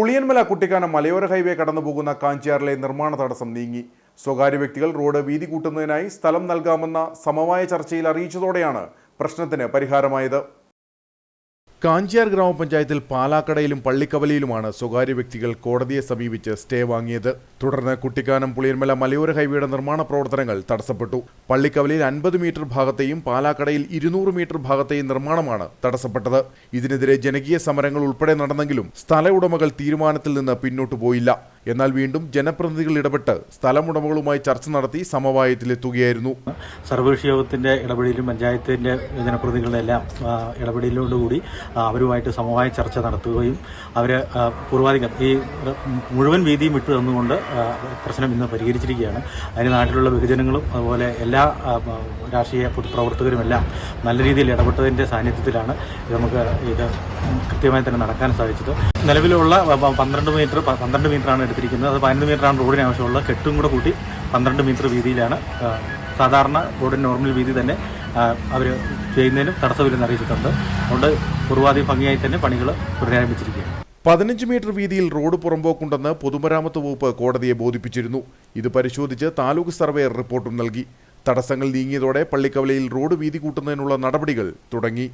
പുളിയൻമല കുട്ടിക്കാനം മലയോര ഹൈവേ കടന്നു പോകുന്ന കാഞ്ചിയാറിലെ നിർമ്മാണ തടസ്സം നീങ്ങി. സ്വകാര്യ വ്യക്തികൾ റോഡ് വീതി കൂട്ടുന്നതിനായി സ്ഥലം നൽകാമെന്ന സമവായ ചർച്ചയിൽ അറിയിച്ചതോടെയാണ് പ്രശ്നത്തിന് പരിഹാരമായത്. കാഞ്ചിയാർ ഗ്രാമപഞ്ചായത്തിൽ പാലാക്കടയിലും പള്ളിക്കവലയിലുമാണ് സ്വകാര്യ വ്യക്തികൾ കോടതിയെ സമീപിച്ച് സ്റ്റേ വാങ്ങിയത്. തുടർന്ന് കുട്ടിക്കാനം പുളിയന്മല മലയോര ഹൈവേയുടെ നിർമ്മാണ പ്രവർത്തനങ്ങൾ തടസ്സപ്പെട്ടു. പള്ളിക്കവലയിൽ അൻപത് മീറ്റർ ഭാഗത്തെയും പാലാക്കടയിൽ ഇരുന്നൂറ് മീറ്റർ ഭാഗത്തെയും നിർമ്മാണമാണ് തടസ്സപ്പെട്ടത്. ഇതിനെതിരെ ജനകീയ സമരങ്ങൾ ഉൾപ്പെടെ നടന്നെങ്കിലും സ്ഥല ഉടമകൾ തീരുമാനത്തിൽ നിന്ന് പിന്നോട്ടു പോയില്ല. എന്നാൽ വീണ്ടും ജനപ്രതിനിധികൾ ഇടപെട്ട് സ്ഥലമുടമകളുമായി ചർച്ച നടത്തി സമവായത്തിലെത്തുകയായിരുന്നു. സർവകക്ഷി യോഗത്തിന്റെ ഇടപെടലും പഞ്ചായത്തിന്റെ ജനപ്രതിനിധികളെല്ലാം എല്ലാം ഇടപെടലോടുകൂടി അവരുമായിട്ട് സമവായ ചർച്ച നടത്തുകയും അവരെ പൂർവാധികം ഈ മുഴുവൻ വീതിയും വിട്ടു തന്നുകൊണ്ട് പ്രശ്നം ഇന്ന് പരിഹരിച്ചിരിക്കുകയാണ്. അതിന് നാട്ടിലുള്ള ബഹുജനങ്ങളും അതുപോലെ എല്ലാ രാഷ്ട്രീയ പൊതുപ്രവർത്തകരുമെല്ലാം നല്ല രീതിയിൽ ഇടപെട്ടതിന്റെ സാന്നിധ്യത്തിലാണ് നമുക്ക് ഇത് കൃത്യമായി തന്നെ നടക്കാൻ സാധിച്ചത്. നിലവിലുള്ള പന്ത്രണ്ട് മീറ്റർ പന്ത്രണ്ട് മീറ്ററാണ് എടുത്തിരിക്കുന്നത്. അത് പതിനൊന്ന് മീറ്ററാണ് റോഡിന് ആവശ്യമുള്ള കെട്ടും കൂടെ കൂട്ടി പന്ത്രണ്ട് മീറ്റർ വീതിയിലാണ് സാധാരണ റോഡിന്റെ നോർമൽ വീതി തന്നെ അവർ ചെയ്യുന്നതിനും തടസ്സമില്ലെന്ന് അറിയിച്ചിട്ടുണ്ട്. അതുകൊണ്ട് പൂർവാധി ഭംഗിയായി തന്നെ പണികൾ പുനരാരംഭിച്ചിരിക്കുകയാണ്. പതിനഞ്ച് മീറ്റർ വീതിയിൽ റോഡ് പുറമ്പോക്കുണ്ടെന്ന് പൊതുമരാമത്ത് വകുപ്പ് കോടതിയെ ബോധിപ്പിച്ചിരുന്നു. ഇത് പരിശോധിച്ച് താലൂക്ക് സർവേയർ റിപ്പോർട്ടും നൽകി. തടസ്സങ്ങൾ നീങ്ങിയതോടെ പള്ളിക്കവലയിൽ റോഡ് വീതി കൂട്ടുന്നതിനുള്ള നടപടികൾ തുടങ്ങി.